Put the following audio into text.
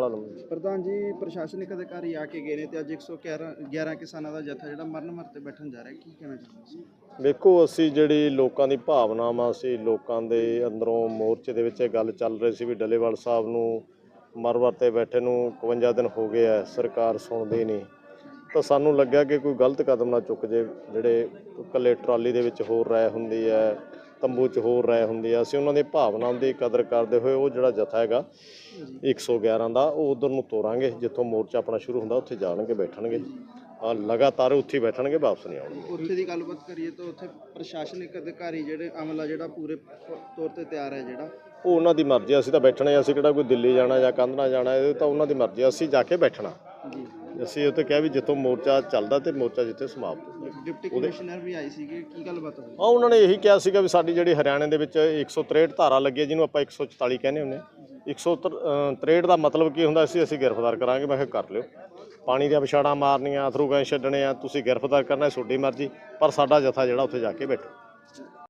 ਬਾਹਲਾ ਲੰਮਾ ਪ੍ਰਧਾਨ ਜੀ ਪ੍ਰਸ਼ਾਸਨਿਕ ਅਧਿਕਾਰੀ ਆ ਕੇ ਗਏ ਨੇ ਤੇ ਅੱਜ 111 11 ਕਿਸਾਨਾਂ ਦਾ ਜਥਾ ਜਿਹੜਾ ਮਰਨ ਮਰਤੇ ਬੈਠਣ ਜਾ ਰਿਹਾ ਕੀ ਕਹਿਣਾ ਚਾਹੁੰਦੇ ਵੇਖੋ ਅਸੀਂ ਜਿਹੜੀ ਲੋਕਾਂ ਦੀ ਭਾਵਨਾਵਾਂ ਸੀ ਲੋਕਾਂ ਦੇ ਅੰਦਰੋਂ ਮੋਰਚੇ ਦੇ ਵਿੱਚ ਇਹ ਗੱਲ ਚੱਲ ਰਹੀ ਸੀ ਵੀ ਡੱਲੇਵਾਲ ਸਾਹਿਬ ਨੂੰ ਮਰਵਰ ਤੇ ਬੈਠੇ ਨੂੰ 51 ਦਿਨ ਹੋ ਗਏ ਆ ਸਰਕਾਰ ਸੁਣਦੀ ਨਹੀਂ। ਤਾਂ ਸਾਨੂੰ ਲੱਗਿਆ ਕਿ ਕੋਈ ਗਲਤ ਕਦਮ ਨਾ ਚੁੱਕ ਜੇ ਜਿਹੜੇ ਇਕੱਲੇ ਟਰਾਲੀ ਦੇ ਵਿੱਚ ਹੋਰ ਰਾਇ ਹੁੰਦੀ ਹੈ ਤੰਬੂ 'ਚ ਹੋਰ ਰਾਇ ਹੁੰਦੀ ਹੈ ਅਸੀਂ ਉਹਨਾਂ ਦੀ ਭਾਵਨਾਵਾਂ ਦੀ ਕਦਰ ਕਰਦੇ ਹੋਏ ਉਹ ਜਿਹੜਾ ਜਥਾ ਹੈਗਾ 111 ਦਾ ਉਹ ਉਧਰ ਨੂੰ ਤੋਰਾਂਗੇ ਜਿੱਥੋਂ ਮੋਰਚਾ ਆਪਣਾ ਸ਼ੁਰੂ ਹੁੰਦਾ ਉੱਥੇ ਜਾਣਗੇ ਬੈਠਣਗੇ। ਆ ਲਗਾਤਾਰ ਉੱਥੇ ਹੀ ਬੈਠਣਗੇ ਵਾਪਸ ਨਹੀਂ ਆਉਣਗੇ। ਉੱਥੇ ਦੀ ਗੱਲਬਾਤ ਕਰੀਏ ਤਾਂ ਉੱਥੇ ਪ੍ਰਸ਼ਾਸਨਿਕ ਅਧਿਕਾਰੀ ਜਿਹੜੇ ਅਮਲਾ ਜਿਹੜਾ ਪੂਰੇ ਤੌਰ ਤੇ ਤਿਆਰ ਹੈ ਜਿਹੜਾ। ਉਹ ਉਹਨਾਂ ਦੀ ਮਰਜ਼ੀ ਆ, ਅਸੀਂ ਤਾਂ ਬੈਠਣਾ ਹੀ, ਅਸੀਂ ਕਿਹੜਾ ਕੋਈ ਦਿੱਲੀ ਜਾਣਾ ਜਾਂ ਕੰਧਣਾ ਜਾਣਾ ਇਹ ਤਾਂ ਉਹਨਾਂ ਦੀ ਮਰਜ਼ੀ ਆ, ਅਸੀਂ ਜਾ ਕੇ ਬੈਠਣਾ। ਜੀ। ਅਸੀਂ ਉੱਥੇ ਕਿਹਾ ਵੀ ਜਿੱਥੋਂ ਮੋਰਚਾ ਚੱਲਦਾ ਤੇ ਮੋਰਚਾ ਜਿੱਥੇ ਸਮਾਪਤ ਹੁੰਦਾ। ਡਿਪਟੀ ਕਮਿਸ਼ਨਰ ਵੀ ਆਏ ਸੀਗੇ ਕੀ ਗੱਲਬਾਤ ਹੋਈ? ਆ ਉਹਨਾਂ ਨੇ ਇਹੀ ਕਿਹਾ ਸੀਗਾ ਵੀ ਸਾਡੀ ਜਿਹੜੀ ਹਰਿਆਣੇ ਦੇ ਵਿੱਚ 163 ਧਾਰਾ ਲੱਗੀ ਹੈ ਜਿਹਨੂੰ ਆਪਾਂ 144 ਕਹਿੰਦੇ ਹੁੰਦੇ ਹਾਂ। 163 ਦਾ ਮਤਲਬ ਕੀ ਹੁੰਦਾ ਸੀ ਅਸੀਂ ਗ੍ਰਿਫਤਾਰ ਕਰਾਂਗੇ। ਮੈਂ ਕਿਹਾ ਕਰ ਲਿਓ। ਪਾਣੀ ਦੀਆਂ ਵਿਛਾੜਾਂ ਮਾਰਨੀਆਂ ਅਥਰੂ ਗੈਸ ਛੱਡਣੇ ਆ ਤੁਸੀਂ ਗ੍ਰਿਫਤਾਰ ਕਰਨਾ ਤੁਹਾਡੀ ਮਰਜ਼ੀ ਪਰ ਸਾਡਾ ਜਥਾ ਜਿਹੜਾ ਉੱਥੇ ਜਾ ਕੇ ਬੈਠੋ।